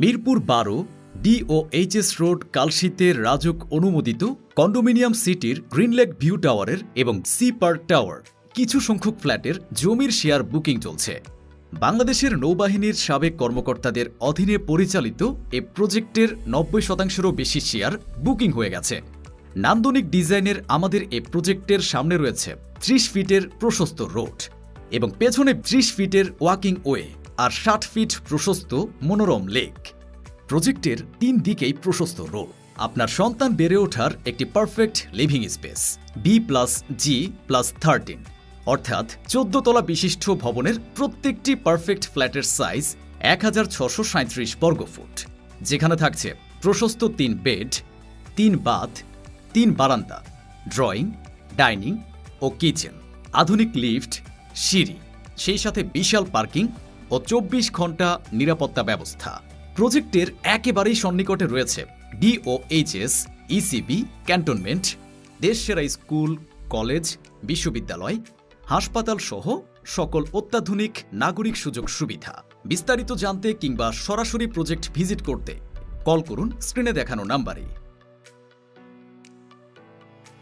মিরপুর বারো D O HS road কালশিতে রাজক অনুমোদিত কন্ডোমিনিয়াম সিটির গ্রিনলেক ভিউ টাওয়ারের এবং সি পার্ক টাওয়ার। কিছু সংখ্যক ফ্ল্যাটের জমির শেয়ার বুকিং চলছে। বাংলাদেশের নৌবাহিনীর সাবেক কর্মকর্তাদের অধীনে পরিচালিত এ প্রজেক্টের নব্বই শতাংশেরও বেশি শেয়ার বুকিং হয়ে গেছে। নান্দনিক ডিজাইনের আমাদের এ প্রজেক্টের সামনে রয়েছে ত্রিশ ফিটের প্রশস্ত রোড এবং পেছনে ত্রিশ ফিটের ওয়াকিং ওয়ে। আর ষাট ফিট প্রশস্ত মনোরম লেক। প্রজেক্টের তিন দিকেই প্রশস্ত রোড। আপনার সন্তান বেড়ে ওঠার একটি perfect living space. B plus G plus thirteen. অর্থাৎ চোদ্দ তলা বিশিষ্ট ভবনের প্রত্যেকটি পারফেক্ট ফ্ল্যাটের সাইজ এক হাজার ছশো সাঁত্রিশ বর্গফুট যেখানে থাকছে প্রশস্ত তিন বেড, তিন বাথ, তিন বারান্দা, ড্রয়িং, ডাইনিং ও কিচেন। আধুনিক লিফট, সিঁড়ি, সেই সাথে বিশাল পার্কিং ও চব্বিশ ঘণ্টা নিরাপত্তা ব্যবস্থা। প্রজেক্টের একেবারেই সন্নিকটে রয়েছে ডিওএইচএস, ইসিবি, ক্যান্টনমেন্ট, দেশসেরা স্কুল, কলেজ, বিশ্ববিদ্যালয়, হাসপাতাল সহ সকল অত্যাধুনিক নাগরিক সুযোগ সুবিধা। বিস্তারিত জানতে কিংবা সরাসরি প্রজেক্ট ভিজিট করতে কল করুন, স্ক্রিনে দেখানো নাম্বারে।